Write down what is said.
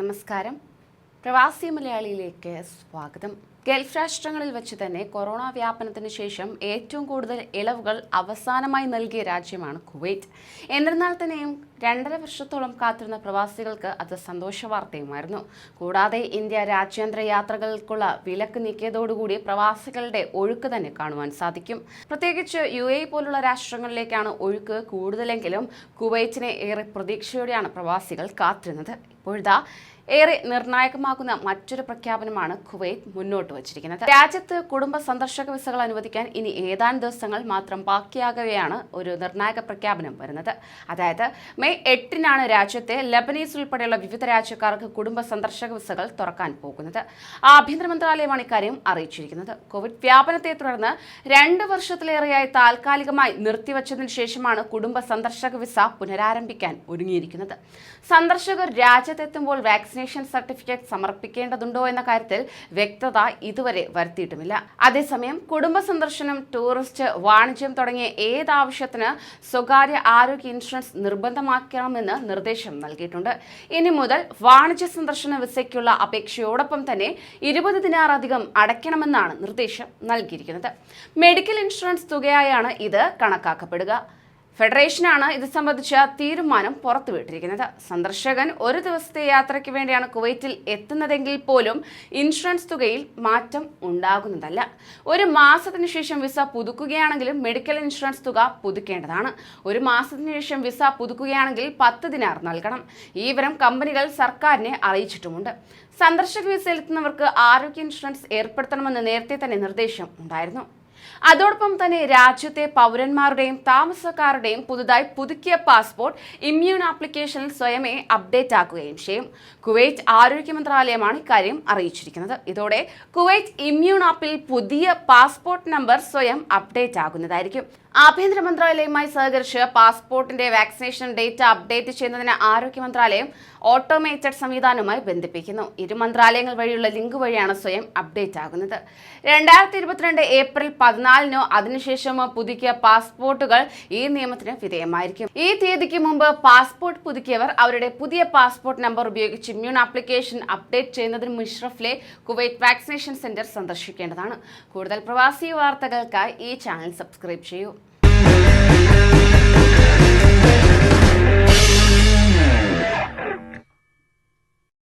നമസ്കാരം. പ്രവാസി മലയാളിയിലേക്ക് സ്വാഗതം. ഗൾഫ് രാഷ്ട്രങ്ങളിൽ വെച്ച് തന്നെ കൊറോണ വ്യാപനത്തിന് ശേഷം ഏറ്റവും കൂടുതൽ ഇളവുകൾ അവസാനമായി നൽകിയ രാജ്യമാണ് കുവൈറ്റ്. എന്നിരുന്നാൽ തന്നെയും രണ്ടര വർഷത്തോളം കാത്തിരുന്ന പ്രവാസികൾക്ക് അത് സന്തോഷ വാർത്തയുമായിരുന്നു. കൂടാതെ ഇന്ത്യ രാജ്യാന്തര യാത്രകൾക്കുള്ള വിലക്ക് നീക്കിയതോടുകൂടി പ്രവാസികളുടെ ഒഴുക്ക് തന്നെ കാണുവാൻ സാധിക്കും. പ്രത്യേകിച്ച് യു എ പോലുള്ള രാഷ്ട്രങ്ങളിലേക്കാണ് ഒഴുക്ക് കൂടുതലെങ്കിലും കുവൈറ്റിനെ ഏറെ പ്രതീക്ഷയോടെയാണ് പ്രവാസികൾ കാത്തിരുന്നത്. ഇപ്പോഴിതാ ഏറെ നിർണായകമാകുന്ന മറ്റൊരു പ്രഖ്യാപനമാണ് കുവൈത്ത് മുന്നോട്ട് വച്ചിരിക്കുന്നത്. രാജ്യത്ത് കുടുംബ സന്ദർശക വിസകൾ അനുവദിക്കാൻ ഇനി ഏതാനും ദിവസങ്ങൾ മാത്രം ബാക്കിയാകവെയാണ് ഒരു നിർണായക പ്രഖ്യാപനം വരുന്നത്. അതായത് മെയ് എട്ടിനാണ് രാജ്യത്തെ ലബനീസ് ഉൾപ്പെടെയുള്ള വിവിധ രാജ്യക്കാർക്ക് കുടുംബ സന്ദർശക വിസകൾ തുറക്കാൻ പോകുന്നത്. ആഭ്യന്തര മന്ത്രാലയമാണ് ഇക്കാര്യം അറിയിച്ചിരിക്കുന്നത്. കോവിഡ് വ്യാപനത്തെ തുടർന്ന് രണ്ട് വർഷത്തിലേറെയായി താൽക്കാലികമായി നിർത്തിവച്ചതിന് ശേഷമാണ് കുടുംബ സന്ദർശക വിസ പുനരാരംഭിക്കാൻ ഒരുങ്ങിയിരിക്കുന്നത്. സന്ദർശകർ രാജ്യത്തെത്തുമ്പോൾ വാക്സിനേഷൻ സർട്ടിഫിക്കറ്റ് സമർപ്പിക്കേണ്ടതുണ്ടോ എന്ന കാര്യത്തിൽ വ്യക്തത ഇതുവരെ വരുത്തിയിട്ടുമില്ല. അതേസമയം കുടുംബ സന്ദർശനം ടൂറിസ്റ്റ് വാണിജ്യം തുടങ്ങിയ ഏത് ആവശ്യത്തിന് സ്വകാര്യ ആരോഗ്യ ഇൻഷുറൻസ് നിർബന്ധമാക്കണമെന്ന് നിർദ്ദേശം നൽകിയിട്ടുണ്ട്. ഇനി മുതൽ വാണിജ്യ സന്ദർശന വിസയ്ക്കുള്ള അപേക്ഷയോടൊപ്പം തന്നെ ഇരുപത് ദിനാറധികം അടയ്ക്കണമെന്നാണ് നിർദ്ദേശം നൽകിയിരിക്കുന്നത്. മെഡിക്കൽ ഇൻഷുറൻസ് തുകയായാണ് ഇത് കണക്കാക്കപ്പെടുക. ഫെഡറേഷനാണ് ഇത് സംബന്ധിച്ച തീരുമാനം പുറത്തുവിട്ടിരിക്കുന്നത്. സന്ദർശകൻ ഒരു ദിവസത്തെ യാത്രയ്ക്ക് വേണ്ടിയാണ് കുവൈറ്റിൽ എത്തുന്നതെങ്കിൽ പോലും ഇൻഷുറൻസ് തുകയിൽ മാറ്റം ഉണ്ടാകുന്നതല്ല. ഒരു മാസത്തിന് ശേഷം വിസ പുതുക്കുകയാണെങ്കിലും മെഡിക്കൽ ഇൻഷുറൻസ് തുക പുതുക്കേണ്ടതാണ്. ഒരു മാസത്തിന് ശേഷം വിസ പുതുക്കുകയാണെങ്കിൽ പത്ത് ദിനാർ നൽകണം. ഈ വിവരം കമ്പനികൾ സർക്കാരിനെ അറിയിച്ചിട്ടുമുണ്ട്. സന്ദർശക വിസയിലെത്തുന്നവർക്ക് ആരോഗ്യ ഇൻഷുറൻസ് ഏർപ്പെടുത്തണമെന്ന് നേരത്തെ തന്നെ നിർദ്ദേശം ഉണ്ടായിരുന്നു. അതോടൊപ്പം തന്നെ രാജ്യത്തെ പൗരന്മാരുടെയും താമസക്കാരുടെയും പുതുതായി പുതുക്കിയ പാസ്പോർട്ട് ഇമ്മ്യൂൺ ആപ്ലിക്കേഷനിൽ സ്വയമേ അപ്ഡേറ്റ് ആക്കുകയും ചെയ്യും. കുവൈറ്റ് ആരോഗ്യ മന്ത്രാലയമാണ് ഇക്കാര്യം അറിയിച്ചിരിക്കുന്നത്. ഇതോടെ കുവൈറ്റ് ഇമ്മ്യൂൺ ആപ്പിൽ പുതിയ പാസ്പോർട്ട് നമ്പർ സ്വയം അപ്ഡേറ്റ് ആകുന്നതായിരിക്കും. ആഭ്യന്തര മന്ത്രാലയവുമായി സഹകരിച്ച് പാസ്പോർട്ടിന്റെ വാക്സിനേഷൻ ഡേറ്റ അപ്ഡേറ്റ് ചെയ്യുന്നതിന് ആരോഗ്യ മന്ത്രാലയം ഓട്ടോമേറ്റഡ് സംവിധാനവുമായി ബന്ധിപ്പിക്കുന്നു. ഇരു മന്ത്രാലയങ്ങൾ വഴിയുള്ള ലിങ്ക് വഴിയാണ് സ്വയം അപ്ഡേറ്റ് ആകുന്നത്. രണ്ടായിരത്തി ഇരുപത്തിരണ്ട് ഏപ്രിൽ പതിനാലിനോ അതിനുശേഷമോ പുതുക്കിയ പാസ്പോർട്ടുകൾ ഈ നിയമത്തിന് വിധേയമായിരിക്കും. ഈ തീയതിക്ക് മുമ്പ് പാസ്പോർട്ട് പുതുക്കിയവർ അവരുടെ പുതിയ പാസ്പോർട്ട് നമ്പർ ഉപയോഗിച്ച് ഇമ്മ്യൂൺ ആപ്ലിക്കേഷൻ അപ്ഡേറ്റ് ചെയ്യുന്നതിന് മുഷ്റഫിലെ കുവൈറ്റ് വാക്സിനേഷൻ സെന്റർ സന്ദർശിക്കേണ്ടതാണ്. കൂടുതൽ പ്രവാസി വാർത്തകൾക്കായി ഈ ചാനൽ സബ്സ്ക്രൈബ് ചെയ്യൂ.